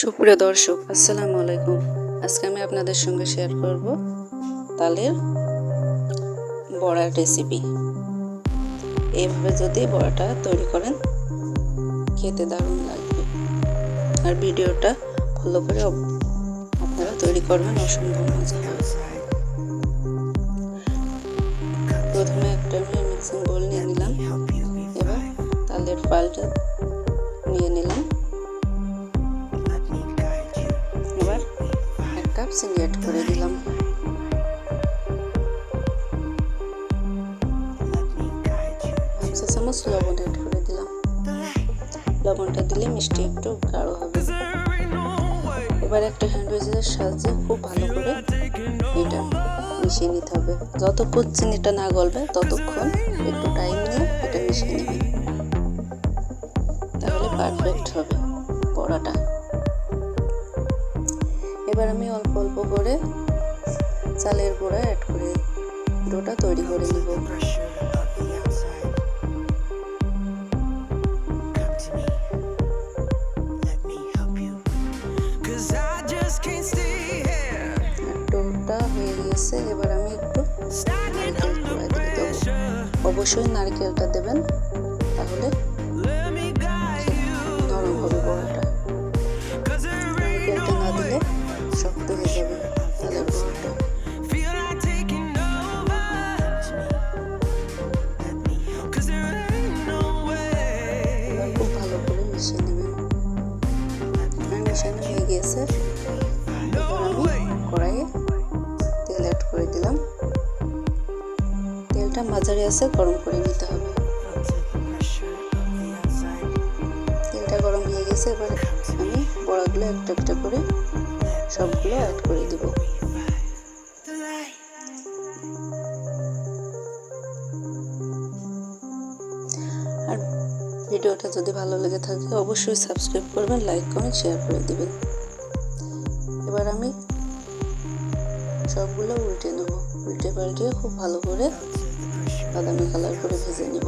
সুপ্রিয় দর্শক, আসসালামু আলাইকুম। আজকে আমি আপনাদের সঙ্গে শেয়ার করব তালের বড়ার রেসিপি এভাবে যদি বড়াটা তৈরি করেন, খেতে দারুণ লাগবে। আর ভিডিওটা ফলো করে আপনারা তৈরি করবেন, অসম্ভব মজা প্রথমে একটা আমি মিক্সিং বোল নিয়ে নিলাম। এবার তালের পালটা নিয়ে নিলাম। চিনি অ্যাড করে দিলাম। চামচ লবণ অ্যাড করে দিলাম। লবণটা দিলে মিষ্টি একটু গাঢ় হবে। এবার একটা হ্যান্ড উইচের সাহায্যে খুব ভালো করে এটা মিশিয়ে নিতে হবে। যতক্ষণ চিনিটা না গলবে, ততক্ষণ একটু টাইম নিয়ে এটা মিশিয়ে নেবে। তাহলে পারফেক্ট হবে পড়াটা এবার আমি অল্প অল্প করে চালের গুঁড়া অ্যাড করে ডোটা তৈরি করে নিব হয়ে গিয়েছে এবার আমি একটু. অবশ্যই নারকেলটা দেবেন, তাহলে ভালো করে মিশিয়ে নেবেন আমার হয়ে গিয়েছে কড়াইয়ে তেল অ্যাড করে দিলাম তেলটা মাঝারি আছে গরম করে নিতে হবে তেলটা গরম হয়ে গেছে এবার আমি বড়াগুলো একটা একটা করে সবগুলো অ্যাড করে দিব. আর ভিডিওটা যদি ভালো লেগে থাকে, অবশ্যই সাবস্ক্রাইব করবেন লাইক কমেন্ট শেয়ার করে দেবেন। এবার আমি সবগুলো উল্টে নেব। উল্টে পাল্টে খুব ভালো করে বাদামি কালার করে ভেজে নেব।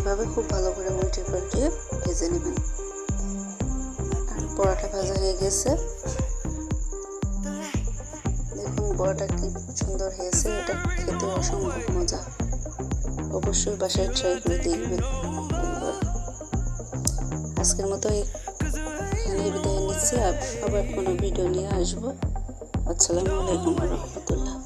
এভাবে খুব ভালো করে উল্টে পাল্টে ভেজে নেবেন। পরোটা ভাজা হয়ে গেছে। দেখুন বড়াটা কি সুন্দর হয়েছে। এটা খেতে অসম্ভব মজা। অবশ্যই বাসায় ট্রাই করে দেখবেন। আজকের মতো এখানে বিদায় নিচ্ছি। আব- আবার কোনো ভিডিও নিয়ে আসব। আসসালামু আলাইকুম রহমতুল্লাহ।